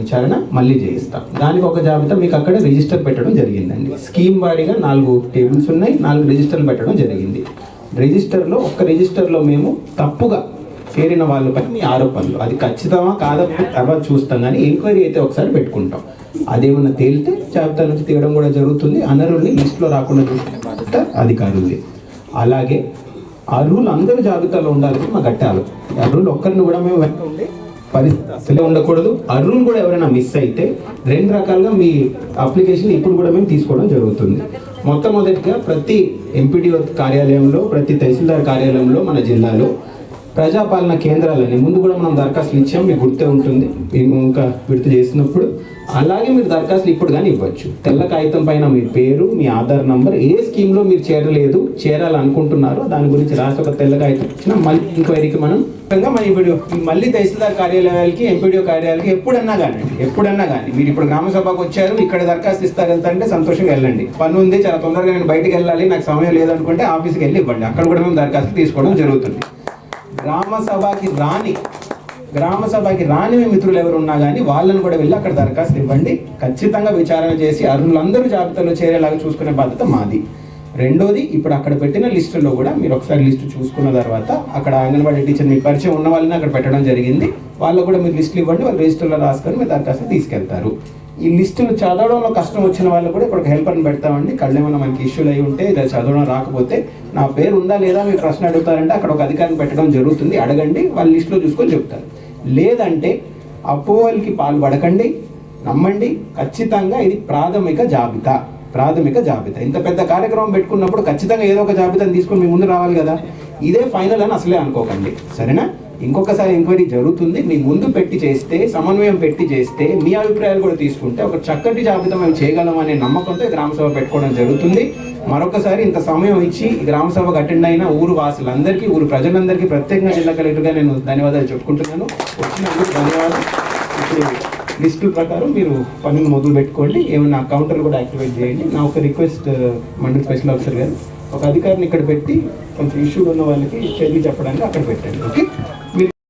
విచారణ మళ్ళీ చేయిస్తాం. దానికి ఒక జాబితా మీకు అక్కడ రిజిస్టర్ పెట్టడం జరిగిందండి. స్కీమ్ వారీగా నాలుగు టేబుల్స్ ఉన్నాయి నాలుగు రిజిస్టర్లు పెట్టడం జరిగింది. రిజిస్టర్లో ఒక్క రిజిస్టర్లో మేము తప్పుగా చేరిన వాళ్ళపై మీ ఆరోపణలు. అది ఖచ్చితమా కాదా తర్వాత చూస్తాం కానీ ఎంక్వైరీ అయితే ఒకసారి పెట్టుకుంటాం. అదేమన్నా తేలితే జాబితా నుంచి తీయడం కూడా జరుగుతుంది. అనర్హుల్ని లిస్టులో రాకుండా చూసుకునే బాధ్యత అధికారులది. అలాగే అర్హులు అందరూ జాబితాలో ఉండాలని మా గట్టాలు. అర్హులు ఒక్కరిని కూడా మేము వెంట ఉండి పరిస్థితి అసలే ఉండకూడదు. అర్హులు కూడా ఎవరైనా మిస్ అయితే రెండు రకాలుగా మీ అప్లికేషన్ ఇప్పుడు కూడా మేము తీసుకోవడం జరుగుతుంది. మొట్టమొదటిగా ప్రతి ఎంపీడీఓ కార్యాలయంలో ప్రతి తహసీల్దార్ కార్యాలయంలో మన జిల్లాలో ప్రజాపాలన కేంద్రాలని ముందు కూడా మనం దరఖాస్తులు ఇచ్చాం మీకు గుర్తే ఉంటుంది. మేము ఇంకా విడత చేసినప్పుడు అలాగే మీరు దరఖాస్తులు ఇప్పుడు కానీ ఇవ్వచ్చు. తెల్ల కాగితం పైన మీ పేరు మీ ఆధార్ నంబర్ ఏ స్కీమ్లో మీరు చేరలేదు చేరాలనుకుంటున్నారో దాని గురించి రాసి ఒక తెల్ల కాగితం ఇచ్చిన మళ్ళీ ఎంక్వైరీకి మనం మన ఇప్పుడు మళ్ళీ తహసీల్దార్ కార్యాలయాలకి ఎంపీడీఓ కార్యాలయాలకి ఎప్పుడన్నా కానీ ఎప్పుడన్నా కానీ మీరు ఇప్పుడు గ్రామ సభకు వచ్చారు ఇక్కడ దరఖాస్తు ఇస్తారు వెళ్తారంటే సంతోషంగా వెళ్ళండి. పని ఉంది చాలా తొందరగా నేను బయటకు వెళ్ళాలి నాకు సమయం లేదనుకుంటే ఆఫీస్కి వెళ్ళి ఇవ్వండి. అక్కడ కూడా మేము దరఖాస్తు తీసుకోవడం జరుగుతుంది. గ్రామ సభకి రాని గ్రామ సభకి రాని మిత్రులు ఎవరు ఉన్నా కానీ వాళ్ళని కూడా వెళ్ళి అక్కడ దరఖాస్తు ఇవ్వండి. ఖచ్చితంగా విచారణ చేసి అర్హులందరూ జాబితాలో చేరేలాగా చూసుకునే బాధ్యత మాది. రెండోది ఇప్పుడు అక్కడ పెట్టిన లిస్టులో కూడా మీరు ఒకసారి లిస్టు చూసుకున్న తర్వాత అక్కడ అంగన్వాడీ టీచర్ మీకు పరిచయం ఉన్న వాళ్ళని అక్కడ పెట్టడం జరిగింది. వాళ్ళు కూడా మీరు లిస్టులు ఇవ్వండి వాళ్ళు రిజిస్టర్లో రాసుకొని మీరు దరఖాస్తు తీసుకెళ్తారు. ఈ లిస్టులు చదవడంలో కష్టం వచ్చిన వాళ్ళు కూడా ఇప్పుడు ఒక హెల్పర్ని పెడతామండి. కళ్ళు ఏమైనా మనకి ఇష్యూలు అయి ఉంటే ఇలా చదవడం రాకపోతే నా పేరు ఉందా లేదా మీరు ప్రశ్న అడుగుతారంటే అక్కడ ఒక అధికారిని పెట్టడం జరుగుతుంది. అడగండి వాళ్ళ లిస్టులో చూసుకొని చెప్తారు. లేదంటే అపోహలకి పాల్పడకండి నమ్మండి. ఖచ్చితంగా ఇది ప్రాథమిక జాబితా. ప్రాథమిక జాబితా. ఇంత పెద్ద కార్యక్రమం పెట్టుకున్నప్పుడు ఖచ్చితంగా ఏదో ఒక జాబితాని తీసుకొని మీ ముందు రావాలి కదా. ఇదే ఫైనల్ అని అసలే అనుకోకండి. సరేనా? ఇంకొకసారి ఎంక్వైరీ జరుగుతుంది. మీ ముందు పెట్టి చేస్తే సమన్వయం పెట్టి చేస్తే మీ అభిప్రాయాలు కూడా తీసుకుంటే ఒక చక్కటి జాబితా మేము చేయగలం అనే నమ్మకంతో ఈ గ్రామ సభ పెట్టుకోవడం జరుగుతుంది. మరొకసారి ఇంత సమయం ఇచ్చి గ్రామసభకు గ్రామ సభకు అటెండ్ అయిన ఊరు వాసులందరికీ ఊరు ప్రజలందరికీ ప్రత్యేకంగా జిల్లా కలెక్టర్గా నేను ధన్యవాదాలు చెప్పుకుంటున్నాను. వచ్చినందుకు ధన్యవాదాలు. ఇప్పుడు లిస్టు ప్రకారం మీరు పనులు మొదలు పెట్టుకోండి ఏమైనా కౌంటర్ కూడా యాక్టివేట్ చేయండి. నా ఒక రిక్వెస్ట్ మండలి స్పెషల్ ఆఫీసర్ గారు. ఒక అధికారిని ఇక్కడ పెట్టి కొంచెం ఇష్యూలు ఉన్న వాళ్ళకి చర్యలు చెప్పడానికి అక్కడ పెట్టండి. ఓకే మీరు